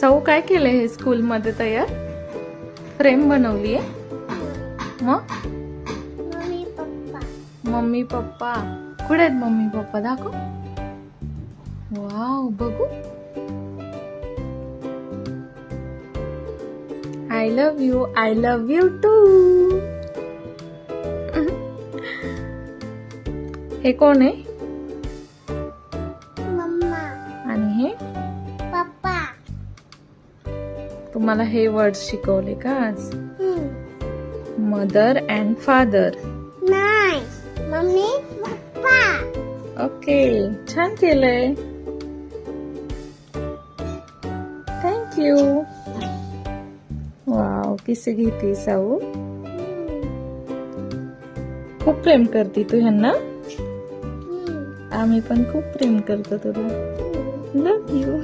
सौ काय केलंय हे स्कूलमध्ये तयार? फ्रेम बनवली आहे मग? Mummy papa. कुठे आहेत मम्मी पप्पा? दाखव. वाव बघू. I love you I love you too हे कोण आहे? आणि हे? तुम्हाला हे वर्ड शिकवले का आज. मदर अँड फादर नाही मम्मी पप्पा ओके छान केलंय. थँक्यू वाव किसे घेते साऊ खूप प्रेम करते तू ह्यांना. आम्ही पण खूप प्रेम करतो तुला. हम्म. लव यू